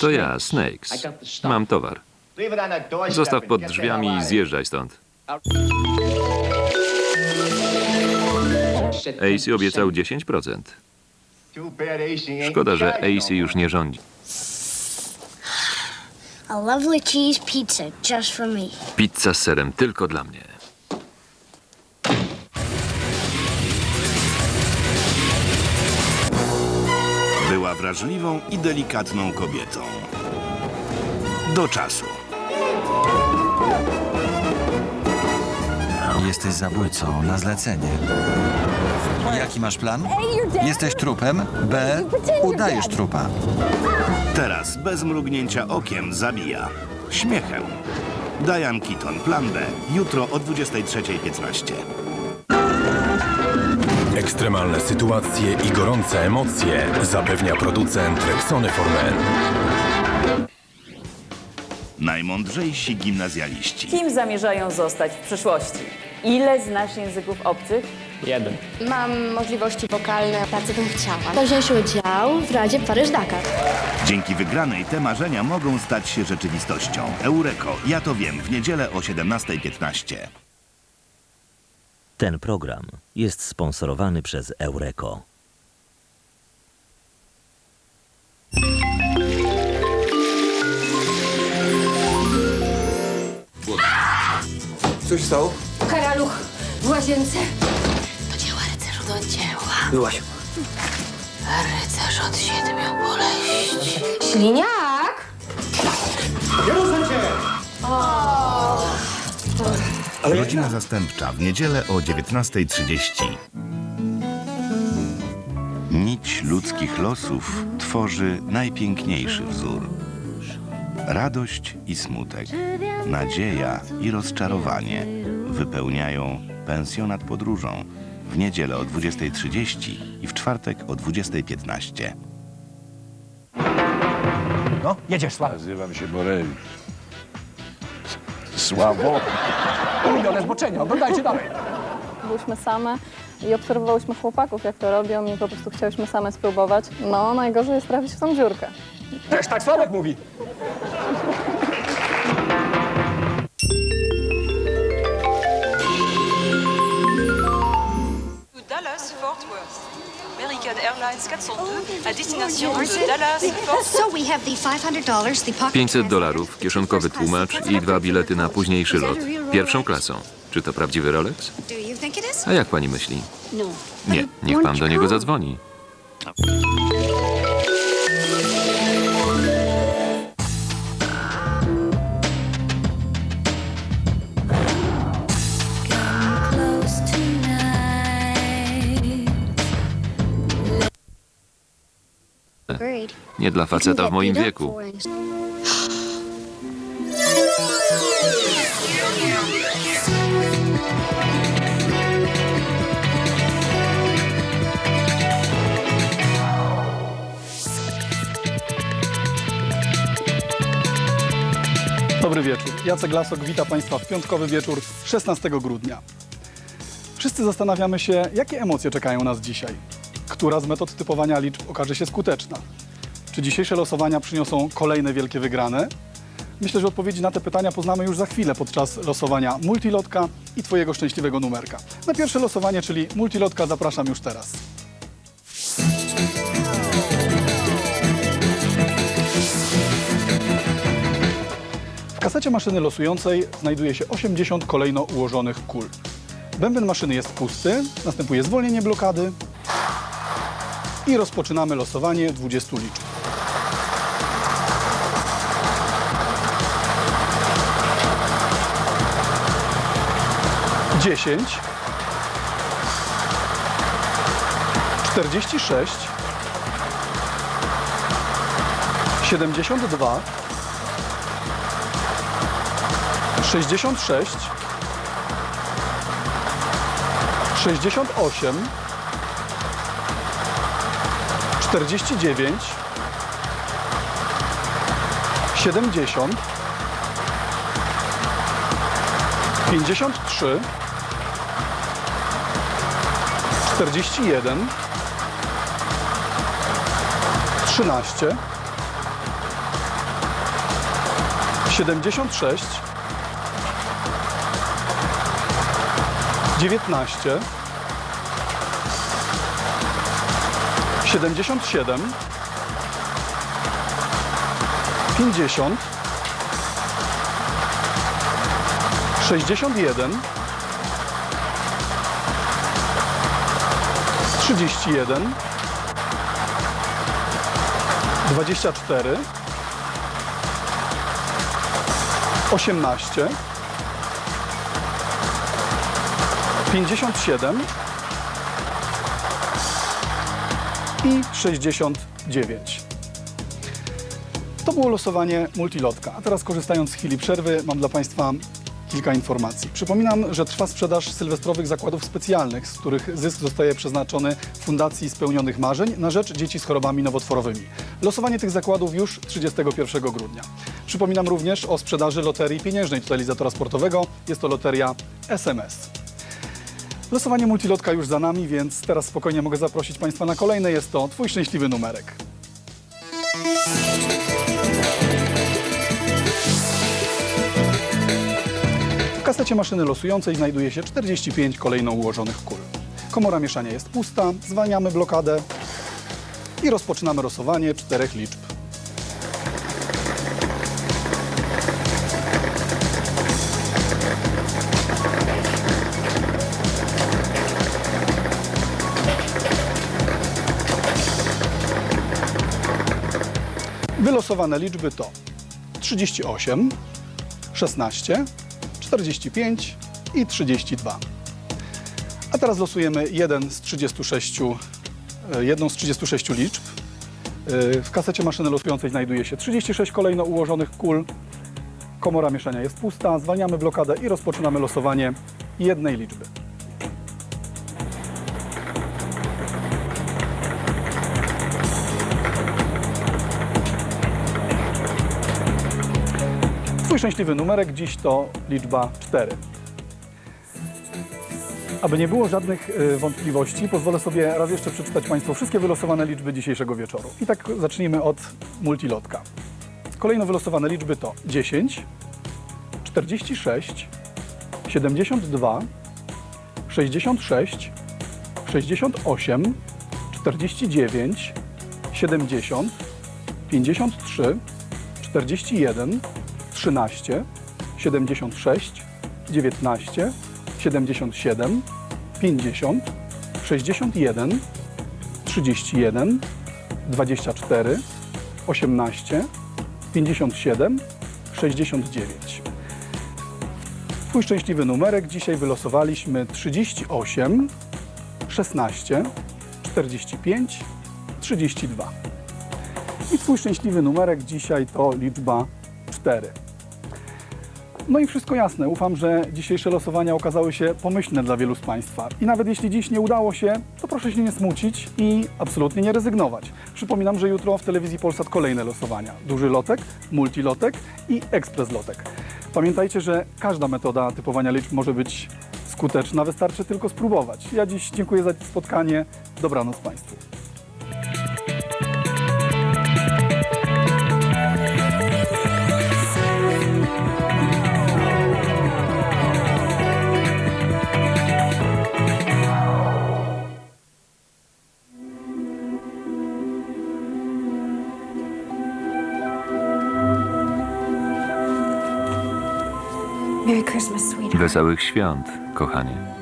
To ja, Snakes. Mam towar. Zostaw pod drzwiami i zjeżdżaj stąd. AC obiecał 10%. Szkoda, że AC już nie rządzi. A lovely cheese pizza just for me. Pizza z serem tylko dla mnie. Była wrażliwą i delikatną kobietą. Do czasu. Jesteś zabójcą na zlecenie. Jaki masz plan? Jesteś trupem. B. Udajesz trupa. Teraz bez mrugnięcia okiem zabija. Śmiechem. Diane Keaton, plan B. Jutro o 23.15. Ekstremalne sytuacje i gorące emocje zapewnia producent Rexony Formen. Najmądrzejsi gimnazjaliści. Kim zamierzają zostać w przyszłości? Ile znasz języków obcych? Jeden. Mam możliwości wokalne, bardzo bym chciała. To wziąć udział w Radzie Paryż-Dakar. Dzięki wygranej te marzenia mogą stać się rzeczywistością. Eureko, ja to wiem, w niedzielę o 17.15. Ten program jest sponsorowany przez Eureko. Coś stało? Karaluch w łazience. To dzieła rycerzu do dzieła. Byłaś. Rycerz od siedmiu boleści. Śliniak! Rodzina zastępcza w niedzielę o 19.30. Nić ludzkich losów tworzy najpiękniejszy wzór. Radość i smutek, nadzieja i rozczarowanie wypełniają pensjonat podróżą w niedzielę o 20.30 i w czwartek o 20.15. No, jedziesz, Sławo. Nazywam się Borewicz. Słabo. Ulubione zboczenie, oglądajcie dalej. Byłyśmy same i obserwowałyśmy chłopaków, jak to robią i po prostu chciałyśmy same spróbować. No, najgorzej jest trafić w tą dziurkę. Też tak Sławek mówi. American Airlines 402 à destination de Dallas Fort So we have the $500, the pocket 500 dolarów, kieszonkowy tłumacz i dwa bilety na późniejszy lot. Pierwszą klasą. Czy to prawdziwy Rolex? A jak pani myśli? No. Nie, niech pan do niego zadzwoni. Nie dla faceta w moim wieku. Dobry wieczór. Jacek Lasok wita Państwa w piątkowy wieczór 16 grudnia. Wszyscy zastanawiamy się, jakie emocje czekają nas dzisiaj. Która z metod typowania liczb okaże się skuteczna? Czy dzisiejsze losowania przyniosą kolejne wielkie wygrane? Myślę, że odpowiedzi na te pytania poznamy już za chwilę podczas losowania Multilotka i Twojego szczęśliwego numerka. Na pierwsze losowanie, czyli Multilotka, zapraszam już teraz. W kasecie maszyny losującej znajduje się 80 kolejno ułożonych kul. Bęben maszyny jest pusty, następuje zwolnienie blokady i rozpoczynamy losowanie 20 liczb. Dziesięć, czterdzieści sześć, siedemdziesiąt dwa, 66 68 49 70 53 41 13 76, 19, 77, 50, 61, 31, 24, 18, 57 i 69. To było losowanie multilotka. A teraz korzystając z chwili przerwy mam dla Państwa kilka informacji. Przypominam, że trwa sprzedaż sylwestrowych zakładów specjalnych, z których zysk zostaje przeznaczony Fundacji Spełnionych Marzeń na rzecz dzieci z chorobami nowotworowymi. Losowanie tych zakładów już 31 grudnia. Przypominam również o sprzedaży loterii pieniężnej totalizatora sportowego. Jest to loteria SMS. Losowanie multilotka już za nami, więc teraz spokojnie mogę zaprosić Państwa na kolejne. Jest to Twój szczęśliwy numerek. W kasecie maszyny losującej znajduje się 45 kolejno ułożonych kul. Komora mieszania jest pusta, zwalniamy blokadę i rozpoczynamy losowanie czterech liczb. Wylosowane liczby to 38, 16, 45 i 32. A teraz losujemy jeden z 36, e, jedną z 36 liczb. E, W kasecie maszyny losującej znajduje się 36 kolejno ułożonych kul. Komora mieszania jest pusta. Zwalniamy blokadę i rozpoczynamy losowanie jednej liczby. Twój szczęśliwy numerek dziś to liczba 4. Aby nie było żadnych y, wątpliwości, pozwolę sobie raz jeszcze przeczytać Państwu wszystkie wylosowane liczby dzisiejszego wieczoru. I tak zacznijmy od multilotka. Kolejno wylosowane liczby to 10, 46, 72, 66, 68, 49, 70, 53, 41, 13, 76, 19, 77, 50, 61, 31, 24, 18, 57, 69. Twój szczęśliwy numerek dzisiaj wylosowaliśmy 38, 16, 45, 32. I Twój szczęśliwy numerek dzisiaj to liczba 4. No i wszystko jasne. Ufam, że dzisiejsze losowania okazały się pomyślne dla wielu z Państwa. I nawet jeśli dziś nie udało się, to proszę się nie smucić i absolutnie nie rezygnować. Przypominam, że jutro w telewizji Polsat kolejne losowania. Duży lotek, multilotek i ekspres lotek. Pamiętajcie, że każda metoda typowania liczb może być skuteczna, wystarczy tylko spróbować. Ja dziś dziękuję za spotkanie. Dobranoc Państwu. Wesołych świąt, kochanie.